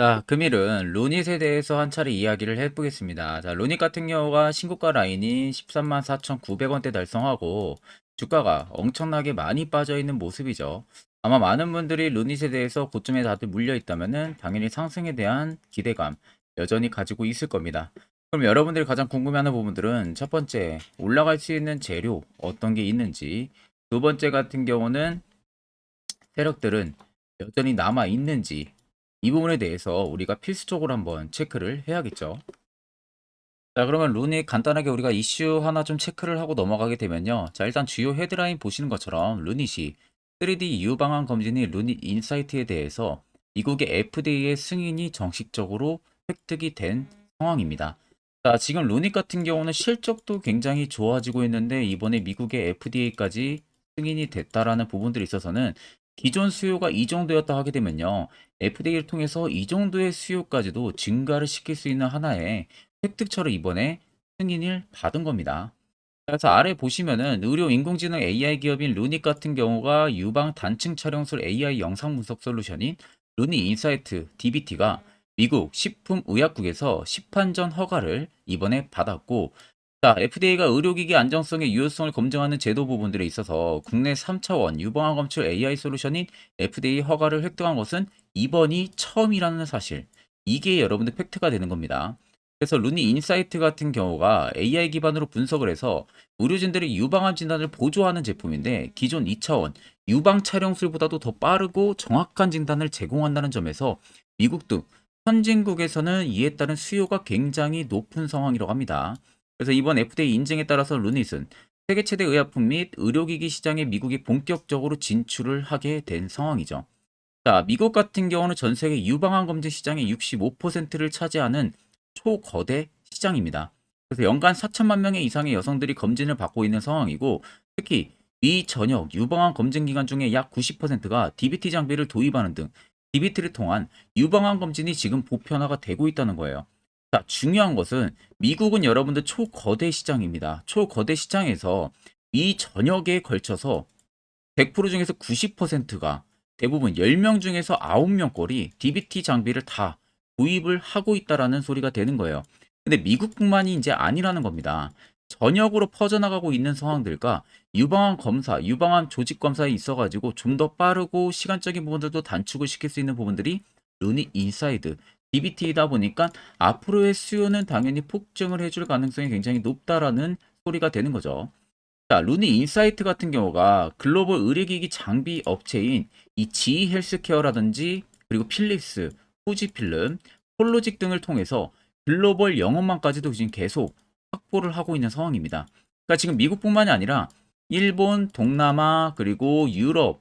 자, 금일은 루닛에 대해서 한 차례 이야기를 해보겠습니다. 자, 루닛 같은 경우가 신고가 라인이 13만 4,900원대 달성하고 주가가 엄청나게 많이 빠져 있는 모습이죠. 아마 많은 분들이 루닛에 대해서 고점에 다들 물려 있다면은 당연히 상승에 대한 기대감 여전히 가지고 있을 겁니다. 그럼 여러분들이 가장 궁금해하는 부분들은 첫 번째 올라갈 수 있는 재료 어떤 게 있는지 두 번째 같은 경우는 세력들은 여전히 남아 있는지 이 부분에 대해서 우리가 필수적으로 한번 체크를 해야겠죠. 자, 그러면 룬이 간단하게 우리가 이슈 하나 좀 체크를 하고 넘어가게 되면요. 자, 일단 주요 헤드라인 보시는 것처럼 루닛이 3D 유방암 검진이 루닛 인사이트에 대해서 미국의 FDA의 승인이 정식적으로 획득이 된 상황입니다. 자, 지금 루닛 같은 경우는 실적도 굉장히 좋아지고 있는데 이번에 미국의 FDA까지 승인이 됐다라는 부분들이 있어서는 기존 수요가 이 정도였다 하게 되면요. FDA를 통해서 이 정도의 수요까지도 증가를 시킬 수 있는 하나의 획득처를 이번에 승인을 받은 겁니다. 그래서 아래 보시면은 의료 인공지능 AI 기업인 루닛 같은 경우가 유방 단층 촬영술 AI 영상 분석 솔루션인 루닛 인사이트 DBT가 미국 식품의약국에서 시판전 허가를 이번에 받았고 자, FDA가 의료기기 안정성의 유효성을 검증하는 제도 부분들에 있어서 국내 3차원 유방암 검출 AI 솔루션인 FDA 허가를 획득한 것은 이번이 처음이라는 사실. 이게 여러분들 팩트가 되는 겁니다. 그래서 루니 인사이트 같은 경우가 AI 기반으로 분석을 해서 의료진들의 유방암 진단을 보조하는 제품인데 기존 2차원 유방 촬영술보다도 더 빠르고 정확한 진단을 제공한다는 점에서 미국 등 선진국에서는 이에 따른 수요가 굉장히 높은 상황이라고 합니다. 그래서 이번 FDA 인증에 따라서 루닛은 세계 최대 의약품 및 의료기기 시장에 미국이 본격적으로 진출을 하게 된 상황이죠. 자, 미국 같은 경우는 전 세계 유방암 검진 시장의 65%를 차지하는 초거대 시장입니다. 그래서 연간 4천만 명의 이상의 여성들이 검진을 받고 있는 상황이고 특히 미 전역 유방암 검진 기간 중에 약 90%가 DBT 장비를 도입하는 등 DBT를 통한 유방암 검진이 지금 보편화가 되고 있다는 거예요. 자, 중요한 것은 미국은 여러분들 초거대 시장입니다. 초거대 시장에서 이 전역에 걸쳐서 100% 중에서 90%가 대부분 10명 중에서 9명꼴이 DBT 장비를 다 도입을 하고 있다라는 소리가 되는 거예요. 근데 미국뿐만이 이제 아니라는 겁니다. 전역으로 퍼져나가고 있는 상황들과 유방암 검사, 유방암 조직 검사에 있어가지고 좀 더 빠르고 시간적인 부분들도 단축을 시킬 수 있는 부분들이 루니 인사이드, DBT이다 보니까 앞으로의 수요는 당연히 폭증을 해줄 가능성이 굉장히 높다라는 소리가 되는 거죠. 자, 루니 인사이트 같은 경우가 글로벌 의료기기 장비 업체인 이 G 헬스케어라든지 그리고 필립스, 후지필름, 폴로직 등을 통해서 글로벌 영업망까지도 지금 계속 확보를 하고 있는 상황입니다. 그러니까 지금 미국뿐만이 아니라 일본, 동남아, 그리고 유럽,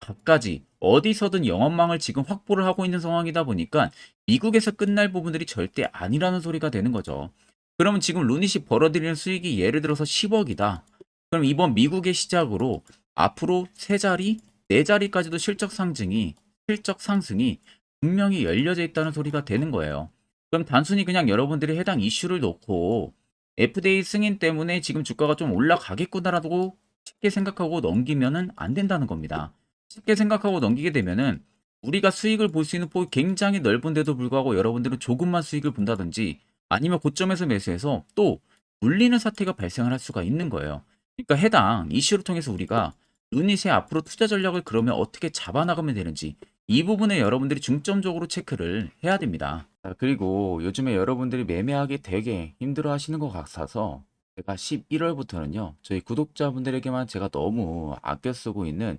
각가지 어디서든 영업망을 지금 확보를 하고 있는 상황이다 보니까 미국에서 끝날 부분들이 절대 아니라는 소리가 되는 거죠. 그러면 지금 루닛이 벌어들이는 수익이 예를 들어서 10억이다. 그럼 이번 미국의 시작으로 앞으로 세 자리, 네 자리까지도 실적 상승이 실적 상승이 분명히 열려져 있다는 소리가 되는 거예요. 그럼 단순히 그냥 여러분들이 해당 이슈를 놓고 FDA 승인 때문에 지금 주가가 좀 올라가겠구나라고 쉽게 생각하고 넘기면은 안 된다는 겁니다. 쉽게 생각하고 넘기게 되면은 우리가 수익을 볼 수 있는 폭이 굉장히 넓은데도 불구하고 여러분들은 조금만 수익을 본다든지 아니면 고점에서 매수해서 또 물리는 사태가 발생을 할 수가 있는 거예요. 그러니까 해당 이슈를 통해서 우리가 루닛의 앞으로 투자 전략을 그러면 어떻게 잡아나가면 되는지 이 부분에 여러분들이 중점적으로 체크를 해야 됩니다. 자, 그리고 요즘에 여러분들이 매매하기 되게 힘들어 하시는 것 같아서 제가 11월부터는요, 저희 구독자분들에게만 제가 너무 아껴 쓰고 있는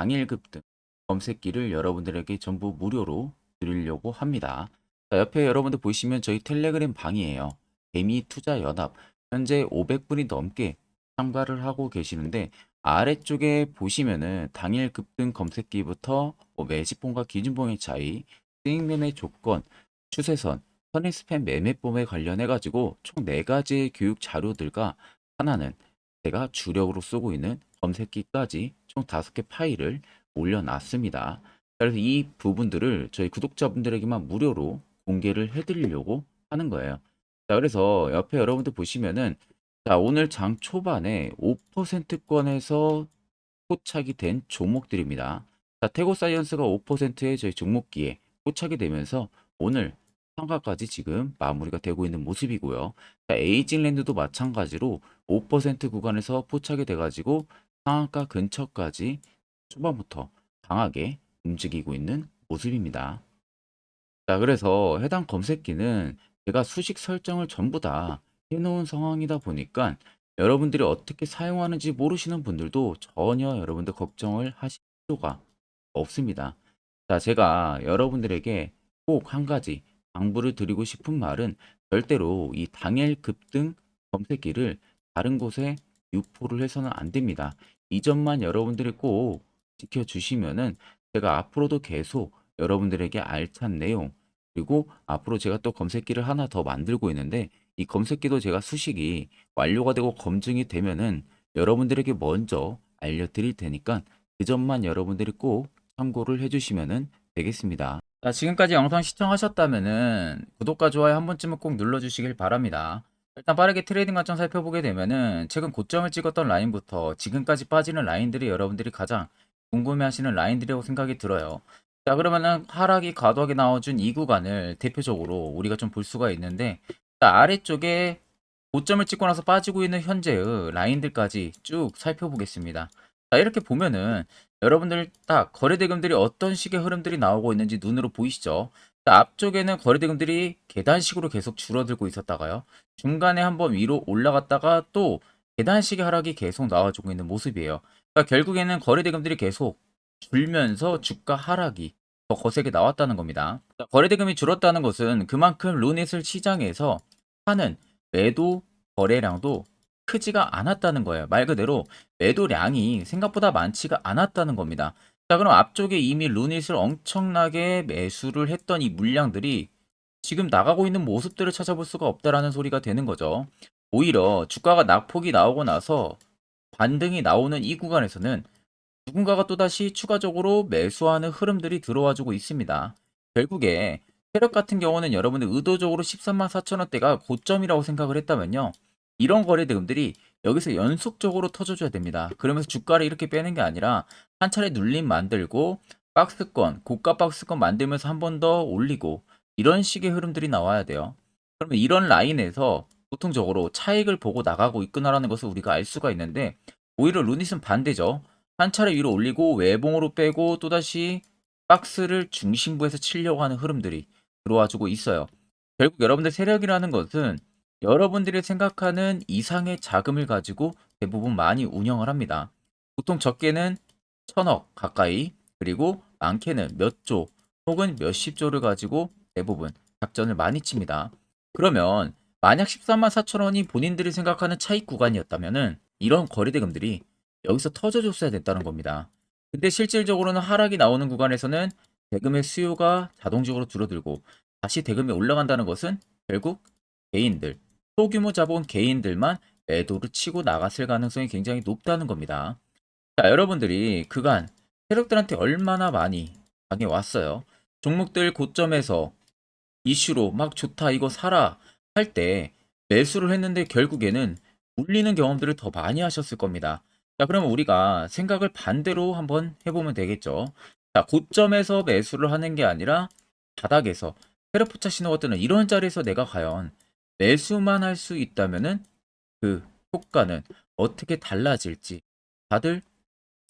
당일급 등 검색기를 여러분들에게 전부 무료로 드리려고 합니다. 자, 옆에 여러분들 보시면 저희 텔레그램 방이에요. 개미 투자 연합 현재 500분이 넘게 참가를 하고 계시는데 아래쪽에 보시면은 당일 급등 검색기부터 뭐 매집봉과 기준봉의 차이, 수익 매매 조건, 추세선, 선행 스팸 매매법에 관련해 가지고 총 4가지의 교육 자료들과 하나는 제가 주력으로 쓰고 있는 검색기까지 총 5개 파일을 올려놨습니다. 그래서 이 부분들을 저희 구독자분들에게만 무료로 공개를 해드리려고 하는 거예요. 자, 그래서 옆에 여러분들 보시면은 자, 오늘 장 초반에 5%권에서 포착이 된 종목들입니다. 자, 태고 사이언스가 5%의 저희 종목기에 포착이 되면서 오늘 상가까지 지금 마무리가 되고 있는 모습이고요. 자, 에이징랜드도 마찬가지로 5% 구간에서 포착이 돼가지고 상한가 근처까지 초반부터 강하게 움직이고 있는 모습입니다. 자, 그래서 해당 검색기는 제가 수식 설정을 전부 다 해놓은 상황이다 보니까 여러분들이 어떻게 사용하는지 모르시는 분들도 전혀 여러분들 걱정을 하실 필요가 없습니다. 자, 제가 여러분들에게 꼭 한 가지 당부를 드리고 싶은 말은 절대로 이 당일 급등 검색기를 다른 곳에 유포를 해서는 안 됩니다. 이 점만 여러분들이 꼭 지켜주시면은 제가 앞으로도 계속 여러분들에게 알찬 내용 그리고 앞으로 제가 또 검색기를 하나 더 만들고 있는데 이 검색기도 제가 수식이 완료가 되고 검증이 되면은 여러분들에게 먼저 알려드릴 테니까 그 점만 여러분들이 꼭 참고를 해주시면은 되겠습니다. 자, 지금까지 영상 시청하셨다면은 구독과 좋아요 한 번쯤은 꼭 눌러주시길 바랍니다. 일단 빠르게 트레이딩 관점 살펴보게 되면은 최근 고점을 찍었던 라인부터 지금까지 빠지는 라인들이 여러분들이 가장 궁금해하시는 라인들이라고 생각이 들어요. 자, 그러면은 하락이 과도하게 나와준 이 구간을 대표적으로 우리가 좀 볼 수가 있는데 자, 아래쪽에 고점을 찍고 나서 빠지고 있는 현재의 라인들까지 쭉 살펴보겠습니다. 자, 이렇게 보면은 여러분들 딱 거래 대금들이 어떤 식의 흐름들이 나오고 있는지 눈으로 보이시죠? 자, 앞쪽에는 거래대금들이 계단식으로 계속 줄어들고 있었다가요. 중간에 한번 위로 올라갔다가 또 계단식의 하락이 계속 나와주고 있는 모습이에요. 그러니까 결국에는 거래대금들이 계속 줄면서 주가 하락이 더 거세게 나왔다는 겁니다. 자, 거래대금이 줄었다는 것은 그만큼 루닛을 시장에서 하는 매도 거래량도 크지가 않았다는 거예요. 말 그대로 매도량이 생각보다 많지가 않았다는 겁니다. 자, 그럼 앞쪽에 이미 루닛을 엄청나게 매수를 했던 이 물량들이 지금 나가고 있는 모습들을 찾아볼 수가 없다라는 소리가 되는 거죠. 오히려 주가가 낙폭이 나오고 나서 반등이 나오는 이 구간에서는 누군가가 또다시 추가적으로 매수하는 흐름들이 들어와 주고 있습니다. 결국에 세력 같은 경우는 여러분들 의도적으로 13만 4천 원대가 고점이라고 생각을 했다면요. 이런 거래대금들이 여기서 연속적으로 터져줘야 됩니다. 그러면서 주가를 이렇게 빼는 게 아니라 한 차례 눌림 만들고 박스권, 고가 박스권 만들면서 한 번 더 올리고 이런 식의 흐름들이 나와야 돼요. 그러면 이런 라인에서 보통적으로 차익을 보고 나가고 있구나라는 것을 우리가 알 수가 있는데 오히려 루닛은 반대죠. 한 차례 위로 올리고 외봉으로 빼고 또다시 박스를 중심부에서 치려고 하는 흐름들이 들어와 주고 있어요. 결국 여러분들 세력이라는 것은 여러분들이 생각하는 이상의 자금을 가지고 대부분 많이 운영을 합니다. 보통 적게는 천억 가까이 그리고 많게는 몇 조 혹은 몇십 조를 가지고 대부분 작전을 많이 칩니다. 그러면 만약 13만 4천 원이 본인들이 생각하는 차익 구간이었다면은 이런 거래대금들이 여기서 터져줬어야 됐다는 겁니다. 근데 실질적으로는 하락이 나오는 구간에서는 대금의 수요가 자동적으로 줄어들고 다시 대금이 올라간다는 것은 결국 개인들, 소규모 자본 개인들만 매도를 치고 나갔을 가능성이 굉장히 높다는 겁니다. 자, 여러분들이 그간 세력들한테 얼마나 많이 당해왔어요. 종목들 고점에서 이슈로 막 좋다, 이거 사라 할 때 매수를 했는데 결국에는 물리는 경험들을 더 많이 하셨을 겁니다. 자, 그러면 우리가 생각을 반대로 한번 해보면 되겠죠. 자, 고점에서 매수를 하는 게 아니라 바닥에서 세력포차 신호가 뜨는 이런 자리에서 내가 과연 매수만 할 수 있다면은 그 효과는 어떻게 달라질지 다들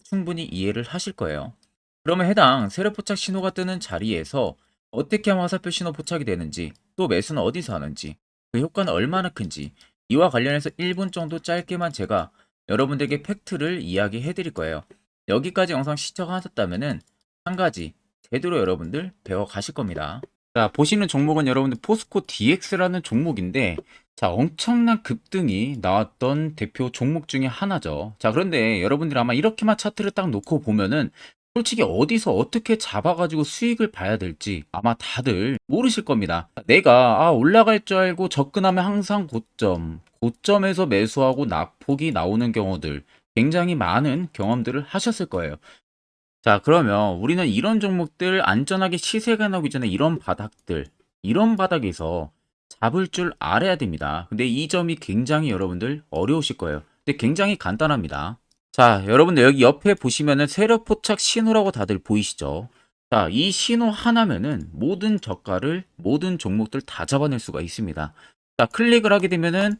충분히 이해를 하실 거예요. 그러면 해당 세력 포착 신호가 뜨는 자리에서 어떻게 하면 화살표 신호 포착이 되는지 또 매수는 어디서 하는지 그 효과는 얼마나 큰지 이와 관련해서 1분 정도 짧게만 제가 여러분들에게 팩트를 이야기해 드릴 거예요. 여기까지 영상 시청하셨다면은 한 가지 제대로 여러분들 배워 가실 겁니다. 자, 보시는 종목은 여러분들 포스코 DX라는 종목인데, 자, 엄청난 급등이 나왔던 대표 종목 중에 하나죠. 자, 그런데 여러분들 아마 이렇게만 차트를 딱 놓고 보면은, 솔직히 어디서 어떻게 잡아가지고 수익을 봐야 될지 아마 다들 모르실 겁니다. 내가, 아, 올라갈 줄 알고 접근하면 항상 고점, 고점에서 매수하고 낙폭이 나오는 경우들, 굉장히 많은 경험들을 하셨을 거예요. 자, 그러면 우리는 이런 종목들 안전하게 시세가 나오기 전에 이런 바닥들, 이런 바닥에서 잡을 줄 알아야 됩니다. 근데 이 점이 굉장히 여러분들 어려우실 거예요. 근데 굉장히 간단합니다. 자, 여러분들 여기 옆에 보시면은 세력 포착 신호라고 다들 보이시죠? 자, 이 신호 하나면은 모든 저가를 모든 종목들 다 잡아낼 수가 있습니다. 자, 클릭을 하게 되면은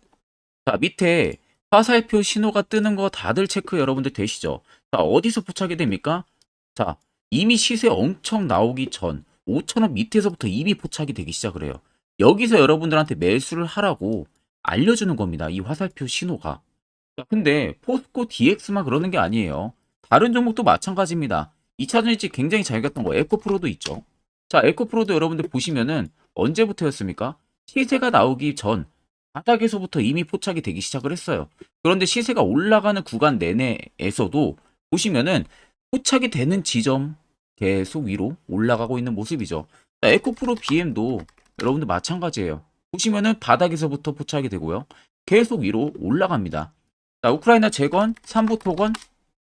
자, 밑에 화살표 신호가 뜨는 거 다들 체크 여러분들 되시죠? 자, 어디서 포착이 됩니까? 자, 이미 시세 엄청 나오기 전 5천원 밑에서부터 이미 포착이 되기 시작을 해요. 여기서 여러분들한테 매수를 하라고 알려주는 겁니다. 이 화살표 신호가. 자, 근데 포스코 DX만 그러는 게 아니에요. 다른 종목도 마찬가지입니다. 2차전 일찍 굉장히 잘 갔던 거 에코프로도 있죠. 자, 에코프로도 여러분들 보시면은 언제부터였습니까? 시세가 나오기 전 바닥에서부터 이미 포착이 되기 시작을 했어요. 그런데 시세가 올라가는 구간 내내에서도 보시면은 포착이 되는 지점 계속 위로 올라가고 있는 모습이죠. 자, 에코프로 BM도 여러분들 마찬가지예요. 보시면은 바닥에서부터 포착이 되고요. 계속 위로 올라갑니다. 자, 우크라이나 재건, 삼부 토건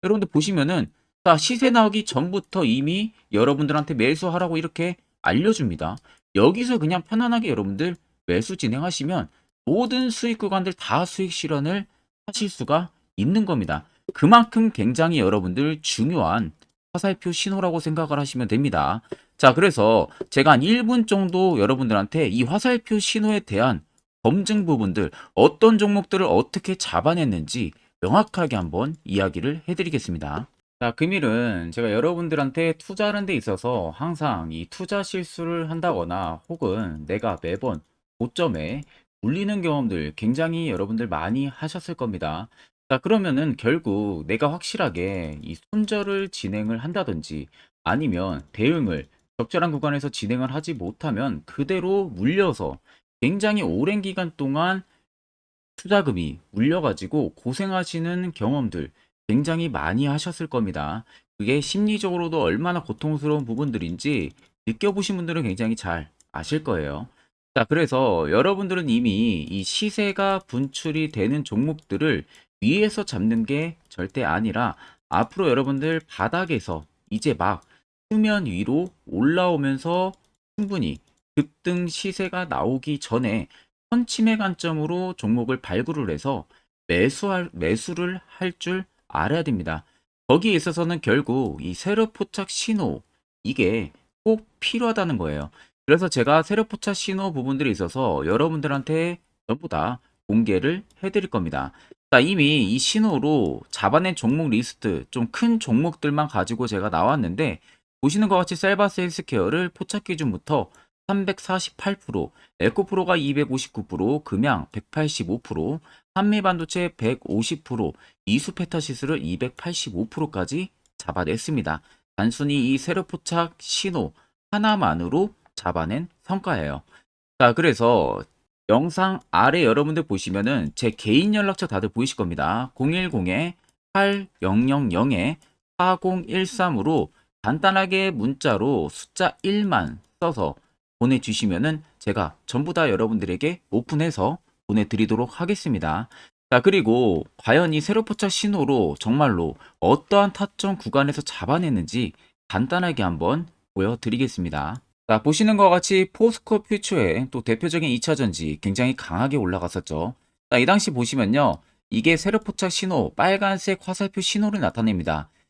여러분들 보시면은 자, 시세 나오기 전부터 이미 여러분들한테 매수하라고 이렇게 알려줍니다. 여기서 그냥 편안하게 여러분들 매수 진행하시면 모든 수익 구간들 다 수익 실현을 하실 수가 있는 겁니다. 그만큼 굉장히 여러분들 중요한 화살표 신호라고 생각을 하시면 됩니다. 자, 그래서 제가 한 1분 정도 여러분들한테 이 화살표 신호에 대한 검증 부분들, 어떤 종목들을 어떻게 잡아냈는지 명확하게 한번 이야기를 해드리겠습니다. 자, 금일은 제가 여러분들한테 투자하는 데 있어서 항상 이 투자 실수를 한다거나 혹은 내가 매번 고점에 물리는 경험들 굉장히 여러분들 많이 하셨을 겁니다. 자, 그러면은 결국 내가 확실하게 이 손절을 진행을 한다든지 아니면 대응을 적절한 구간에서 진행을 하지 못하면 그대로 물려서 굉장히 오랜 기간 동안 투자금이 물려가지고 고생하시는 경험들 굉장히 많이 하셨을 겁니다. 그게 심리적으로도 얼마나 고통스러운 부분들인지 느껴보신 분들은 굉장히 잘 아실 거예요. 자, 그래서 여러분들은 이미 이 시세가 분출이 되는 종목들을 위에서 잡는 게 절대 아니라 앞으로 여러분들 바닥에서 이제 막 수면 위로 올라오면서 충분히 급등 시세가 나오기 전에 선침의 관점으로 종목을 발굴을 해서 매수할, 매수를 할 줄 알아야 됩니다. 거기에 있어서는 결국 이 세력 포착 신호 이게 꼭 필요하다는 거예요. 그래서 제가 세력 포착 신호 부분들이 있어서 여러분들한테 전부 다 공개를 해드릴 겁니다. 자, 이미 이 신호로 잡아낸 종목 리스트 좀 큰 종목들만 가지고 제가 나왔는데 보시는 것 같이 셀바스 헬스케어를 포착 기준부터 348%, 에코프로가 259%, 금양 185%, 한미반도체 150%, 이수페타시스를 285%까지 잡아냈습니다. 단순히 이 세력 포착 신호 하나만으로 잡아낸 성과예요. 자, 그래서 영상 아래 여러분들 보시면은 제 개인 연락처 다들 보이실 겁니다. 010-8000-4013으로 간단하게 문자로 숫자 1만 써서 보내주시면은 제가 전부 다 여러분들에게 오픈해서 보내드리도록 하겠습니다. 자, 그리고 과연 이 세로 포착 신호로 정말로 어떠한 타점 구간에서 잡아냈는지 간단하게 한번 보여드리겠습니다. 자, 보시는 것 같이 포스코 퓨처의 또 대표적인 2차전지 굉장히 강하게 올라갔었죠. 자, 이 당시 보시면요. 이게 세로 포착 신호, 빨간색 화살표 신호를 나타냅니다.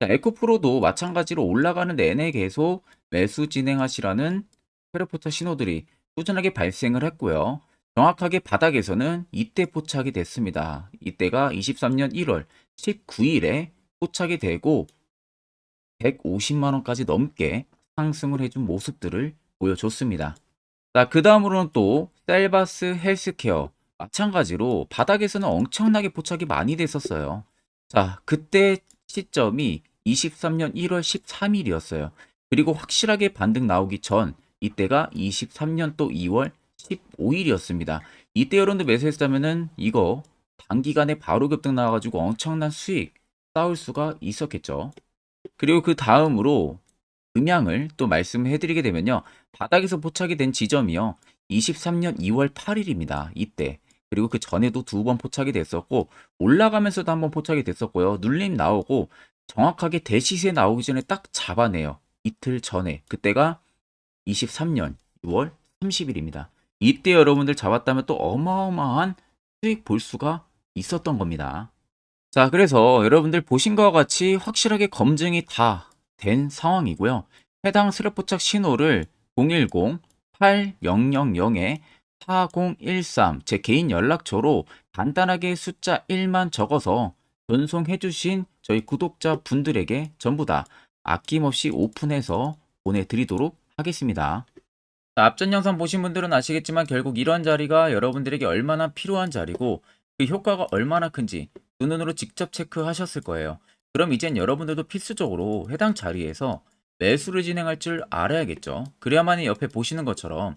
자, 에코프로도 마찬가지로 올라가는 내내 계속 매수 진행하시라는 페르포터 신호들이 꾸준하게 발생을 했고요. 정확하게 바닥에서는 이때 포착이 됐습니다. 이때가 23년 1월 19일에 포착이 되고 150만 원까지 넘게 상승을 해준 모습들을 보여줬습니다. 자, 그 다음으로는 또 셀바스 헬스케어 마찬가지로 바닥에서는 엄청나게 포착이 많이 됐었어요. 자, 그때 시점이 23년 1월 13일이었어요. 그리고 확실하게 반등 나오기 전 이때가 23년 또 2월 15일이었습니다. 이때 여러분들 매수했다면은 이거 단기간에 바로 급등 나와가지고 엄청난 수익 쌓을 수가 있었겠죠. 그리고 그 다음으로 음향을 또 말씀해 드리게 되면요. 바닥에서 포착이 된 지점이요. 23년 2월 8일입니다. 이때. 그리고 그 전에도 두 번 포착이 됐었고 올라가면서도 한 번 포착이 됐었고요. 눌림 나오고 정확하게 대시세 나오기 전에 딱 잡아내요. 이틀 전에. 그때가 23년 6월 30일입니다. 이때 여러분들 잡았다면 또 어마어마한 수익 볼 수가 있었던 겁니다. 자, 그래서 여러분들 보신 것과 같이 확실하게 검증이 다 된 상황이고요. 해당 스랩 포착 신호를 010-8000에 4013 제 개인 연락처로 간단하게 숫자 1만 적어서 전송해 주신 저희 구독자 분들에게 전부 다 아낌없이 오픈해서 보내드리도록 하겠습니다. 앞전 영상 보신 분들은 아시겠지만 결국 이런 자리가 여러분들에게 얼마나 필요한 자리고 그 효과가 얼마나 큰지 두 눈으로 직접 체크하셨을 거예요. 그럼 이젠 여러분들도 필수적으로 해당 자리에서 매수를 진행할 줄 알아야겠죠. 그래야만이 옆에 보시는 것처럼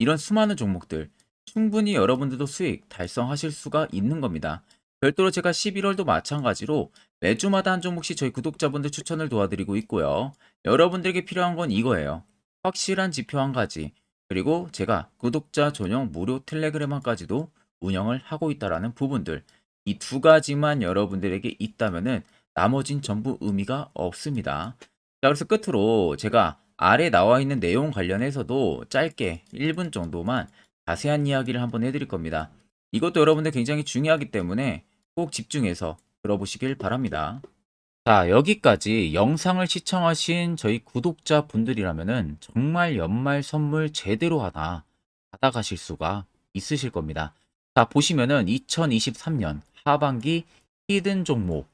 이런 수많은 종목들 충분히 여러분들도 수익 달성하실 수가 있는 겁니다. 별도로 제가 11월도 마찬가지로 매주마다 한 종목씩 저희 구독자분들 추천을 도와드리고 있고요. 여러분들에게 필요한 건 이거예요. 확실한 지표 한 가지, 그리고 제가 구독자 전용 무료 텔레그램한까지도 운영을 하고 있다라는 부분들. 이 두 가지만 여러분들에게 있다면은 나머진 전부 의미가 없습니다. 자, 그래서 끝으로 제가 아래 나와 있는 내용 관련해서도 짧게 1분 정도만 자세한 이야기를 한번 해드릴 겁니다. 이것도 여러분들 굉장히 중요하기 때문에 꼭 집중해서 들어보시길 바랍니다. 자, 여기까지 영상을 시청하신 저희 구독자 분들이라면은 정말 연말 선물 제대로 하나 받아가실 수가 있으실 겁니다. 자, 보시면은 2023년 하반기 히든 종목,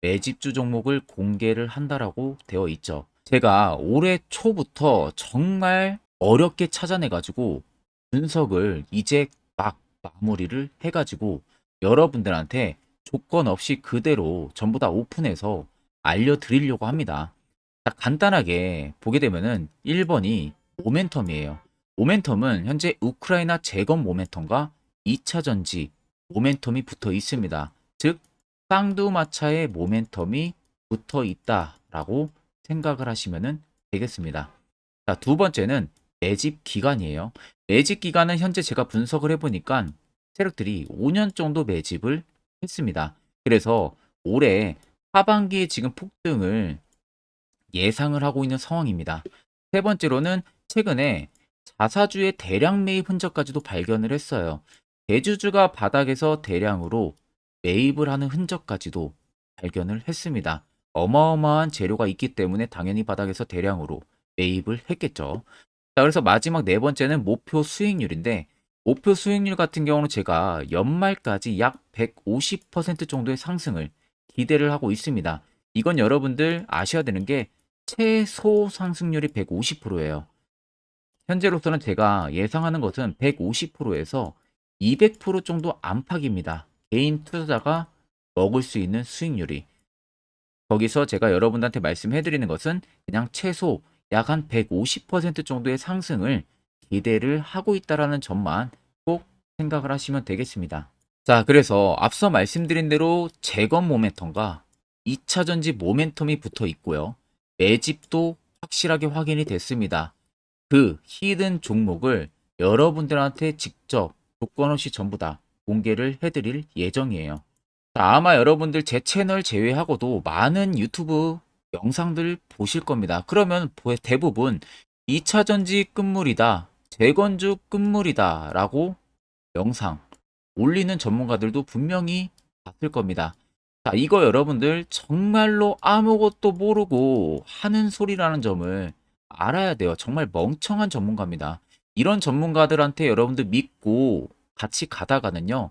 매집주 종목을 공개를 한다라고 되어 있죠. 제가 올해 초부터 정말 어렵게 찾아내가지고 분석을 이제 막 마무리를 해가지고 여러분들한테 조건 없이 그대로 전부 다 오픈해서 알려드리려고 합니다. 자, 간단하게 보게 되면은 1번이 모멘텀이에요. 모멘텀은 현재 우크라이나 재건 모멘텀과 2차 전지 모멘텀이 붙어 있습니다. 즉 쌍두마차의 모멘텀이 붙어 있다라고 생각을 하시면 되겠습니다. 자, 두 번째는 매집 기간이에요. 매집 기간은 현재 제가 분석을 해보니까 세력들이 5년 정도 매집을 했습니다. 그래서 올해 하반기에 지금 폭등을 예상을 하고 있는 상황입니다. 세 번째로는 최근에 자사주의 대량 매입 흔적까지도 발견을 했어요. 대주주가 바닥에서 대량으로 매입을 하는 흔적까지도 발견을 했습니다. 어마어마한 재료가 있기 때문에 당연히 바닥에서 대량으로 매입을 했겠죠. 자, 그래서 마지막 네 번째는 목표 수익률인데 목표 수익률 같은 경우는 제가 연말까지 약 150% 정도의 상승을 기대를 하고 있습니다. 이건 여러분들 아셔야 되는 게 최소 상승률이 150%예요. 현재로서는 제가 예상하는 것은 150%에서 200% 정도 안팎입니다. 개인 투자자가 먹을 수 있는 수익률이. 거기서 제가 여러분들한테 말씀해 드리는 것은 그냥 최소 약 한 150% 정도의 상승을 기대를 하고 있다라는 점만 꼭 생각을 하시면 되겠습니다. 자, 그래서 앞서 말씀드린 대로 재건 모멘텀과 2차 전지 모멘텀이 붙어 있고요. 매집도 확실하게 확인이 됐습니다. 그 히든 종목을 여러분들한테 직접 조건 없이 전부 다 공개를 해드릴 예정이에요. 자, 아마 여러분들 제 채널 제외하고도 많은 유튜브 영상들 보실 겁니다. 그러면 대부분 2차 전지 끝물이다, 재건주 끝물이다 라고 영상 올리는 전문가들도 분명히 봤을 겁니다. 자, 이거 여러분들 정말로 아무것도 모르고 하는 소리라는 점을 알아야 돼요. 정말 멍청한 전문가입니다. 이런 전문가들한테 여러분들 믿고 같이 가다가는요,